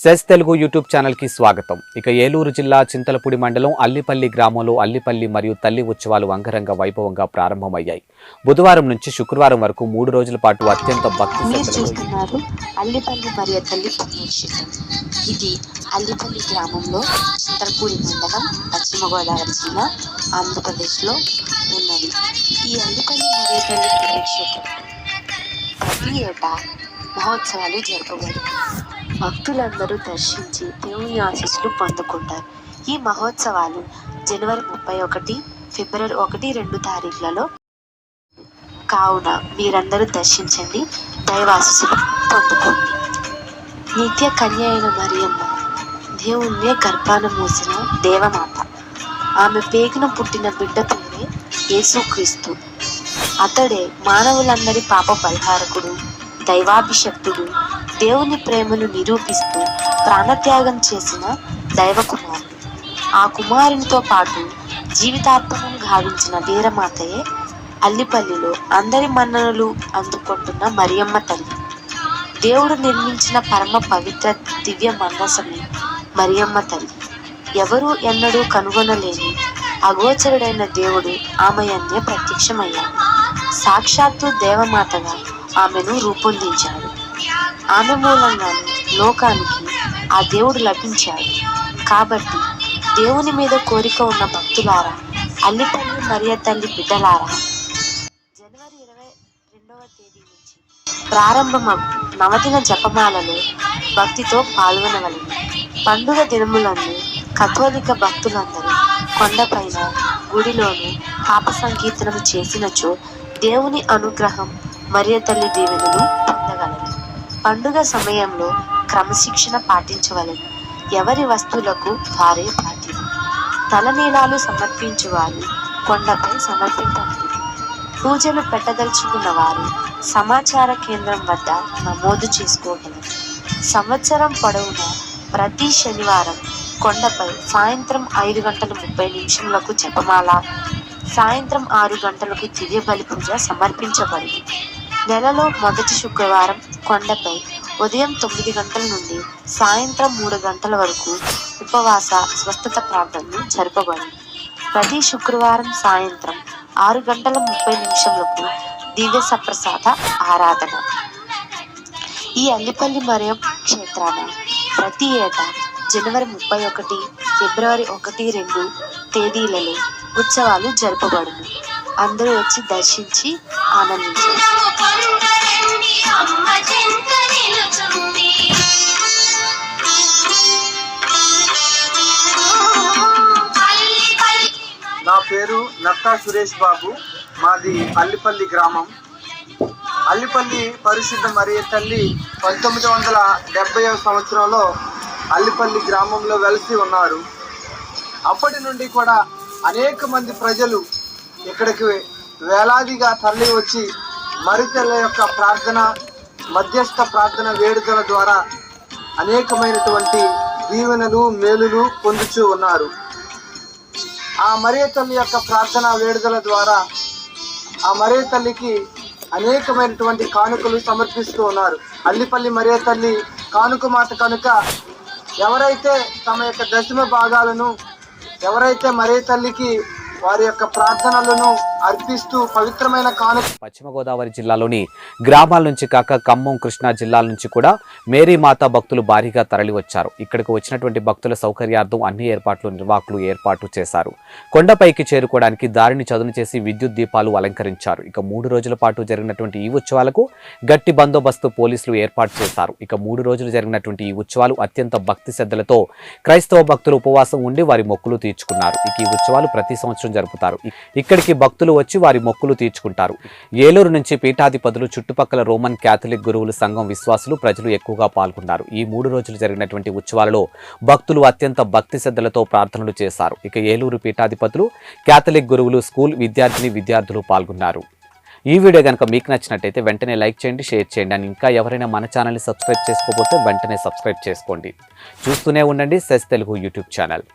Cess Telugu YouTube ఛానల్కి స్వాగతం. ఇక ఏలూరు జిల్లా చింతలపూడి మండలం అల్లిపల్లి గ్రామంలో అల్లిపల్లి మరియు తల్లి ఉత్సవాలు అంగరంగ వైభవంగా ప్రారంభమయ్యాయి. బుధవారం నుంచి శుక్రవారం వరకు మూడు రోజుల పాటు అత్యంత భక్తి మీరు శ్రద్ధలతో చూస్తున్నారు అల్లిపల్లి మరియు తల్లి పుణ్యక్షేత్రం ఇది అల్లిపల్లి గ్రామంలో చింతలపూడి మండలం పశ్చిమ గోదావరి జిల్లా ఆంధ్రప్రదేశ్లో ఉన్నది. ఈ అల్లిపల్లి మరియు తల్లి పుణ్యక్షేత్రం ప్రతి ఏటా మహోత్సవాలు భక్తులందరూ దర్శించి దేవుని ఆశీస్సులు పొందుకుంటారు. ఈ మహోత్సవాలు జనవరి ముప్పై ఒకటి ఫిబ్రవరి ఒకటి రెండు తారీఖులలో కావున మీరందరూ దర్శించండి దైవాశీస్సులు పొందుకోండి. నిత్య కన్య అయిన మరియమ్మ దేవుణ్ణే గర్భాన మూసిన దేవమాత. ఆమె పేగున పుట్టిన బిడ్డ పేరే యేసుక్రీస్తు అతడే మానవులందరి పాప పరిహారకుడు దైవాభిషక్తుడు దేవుని ప్రేమను నిరూపిస్తూ ప్రాణత్యాగం చేసిన దైవ కుమారుడు ఆ కుమారునితో పాటు జీవితాత్మకం గావించిన వీరమాతయే అల్లిపల్లిలో అందరి మన్ననలు అందుకుంటున్న మరియమ్మ తల్లి. దేవుడు నిర్మించిన పరమ పవిత్ర దివ్య మనసమే మరియమ్మ తల్లి. ఎవరూ ఎన్నడూ కనుగొనలేని అగోచరుడైన దేవుడు ఆమె అన్నే ప్రత్యక్షమయ్యాడు. సాక్షాత్తు దేవమాతగా ఆమెను రూపొందించాడు. ఆమె మూలంగానే లోకానికి ఆ దేవుడు లభించాడు. కాబట్టి దేవుని మీద కోరిక ఉన్న భక్తులారా అల్లిపల్లి మరియ తల్లి బిడ్డలారా జనవరి ఇరవై రెండవ తేదీ నుంచి ప్రారంభం నవదిన జపమాలలో భక్తితో పాల్గొనవలను. పండుగ దినములందు కథోలిక భక్తులందరూ కొండపైన గుడిలోను పాప సంకీర్తనం చేసినచో దేవుని అనుగ్రహం మరియ తల్లి దీవెనలు పొందగలరు. పండుగ సమయంలో క్రమశిక్షణ పాటించవలెను. ఎవరి వస్తువులకు వారే బాధ్యత తలనీలాలు సమర్పించువారు కొండపై సమర్పింపబడి పూజలు పెట్టదలుచుకున్న వారు సమాచార కేంద్రం వద్ద నమోదు చేసుకోగలరు. సంవత్సరం పొడవునా ప్రతి శనివారం కొండపై సాయంత్రం ఐదు గంటల ముప్పై నిమిషములకు జపమాల సాయంత్రం ఆరు గంటలకు దివ్య బలి పూజ సమర్పించబడింది నెలలో మొదటి శుక్రవారం కొండపై ఉదయం తొమ్మిది గంటల నుండి సాయంత్రం మూడు గంటల వరకు ఉపవాస స్వస్థత ప్రార్థనలు జరపబడి ప్రతి శుక్రవారం సాయంత్రం ఆరు గంటల ముప్పై నిమిషములకు దివ్య సప్రసాద ఆరాధన. ఈ అల్లిపల్లి మరియం క్షేత్రాన ప్రతి ఏటా జనవరి ముప్పై ఒకటి ఫిబ్రవరి ఒకటి రెండు తేదీలలో ఉత్సవాలు జరపబడును. అందరూ వచ్చి దర్శించి ఆనందించారు. నా పేరు నక్కా సురేష్ బాబు. మాది అల్లిపల్లి గ్రామం. అల్లిపల్లి పరిశుద్ధ మరియ తల్లి పంతొమ్మిది వందల డెబ్బైవ సంవత్సరంలో అల్లిపల్లి గ్రామంలో వెలిసి ఉన్నారు. అప్పటి నుండి కూడా అనేక మంది ప్రజలు ఇక్కడికి వేలాదిగా తరలి వచ్చి మరితెల్ల యొక్క ప్రార్థన మధ్యస్థ ప్రార్థన వేడుకల ద్వారా అనేకమైనటువంటి దీవెనలు మేలులు పొందుచూ ఉన్నారు. ఆ మరే తల్లి యొక్క ప్రార్థన వేడుదల ద్వారా ఆ మరే తల్లికి అనేకమైనటువంటి కానుకలు సమర్పిస్తూ ఉన్నారు. అల్లిపల్లి మరే తల్లి కానుక మాట కనుక ఎవరైతే తమ యొక్క దశమ భాగాలను ఎవరైతే మరే తల్లికి వారి యొక్క ప్రార్థనలను అర్పిస్తూ పవిత్రమైన పశ్చిమ గోదావరి జిల్లాలోని గ్రామాల నుంచి కాక ఖమ్మం కృష్ణా జిల్లాల నుంచి కూడా మేరీ మాతా భక్తులు భారీగా తరలి వచ్చారు ఇక్కడికి వచ్చినటువంటి భక్తుల సౌకర్యార్థం అన్ని ఏర్పాట్లు నిర్వాహకులు ఏర్పాటు చేశారు. కొండపైకి చేరుకోవడానికి దారిని చదును చేసి విద్యుత్ దీపాలు అలంకరించారు. ఇక మూడు రోజుల పాటు జరిగినటువంటి ఈ ఉత్సవాలకు గట్టి బందోబస్తు పోలీసులు ఏర్పాటు చేశారు. ఇక మూడు రోజులు జరిగినటువంటి ఈ ఉత్సవాలు అత్యంత భక్తి శ్రద్ధలతో క్రైస్తవ భక్తులు ఉపవాసం ఉండి వారి మొక్కులు తీర్చుకున్నారు. ఇక ఈ ఉత్సవాలు ప్రతి సంవత్సరం జరుపుతారు. ఇక్కడికి భక్తులు భక్తులు వచ్చి వారి మొక్కులు తీర్చుకుంటారు. ఏలూరు నుంచి పీఠాధిపతులు చుట్టుపక్కల రోమన్ క్యాథలిక్ గురువుల సంఘం విశ్వాసులు ప్రజలు ఎక్కువగా పాల్గొన్నారు ఈ మూడు రోజులు జరిగినటువంటి ఉత్సవాలలో భక్తులు అత్యంత భక్తి శ్రద్ధలతో ప్రార్థనలు చేశారు. ఇక ఏలూరు పీఠాధిపతులు క్యాథలిక్ గురువులు స్కూల్ విద్యార్థిని విద్యార్థులు పాల్గొన్నారు. ఈ వీడియో కనుక మీకు నచ్చినట్టయితే వెంటనే లైక్ చేయండి షేర్ చేయండి. అని ఇంకా ఎవరైనా మన ఛానల్ని సబ్స్క్రైబ్ చేసుకోకపోతే వెంటనే సబ్స్క్రైబ్ చేసుకోండి. చూస్తూనే ఉండండి సెస్ తెలుగు యూట్యూబ్ ఛానల్.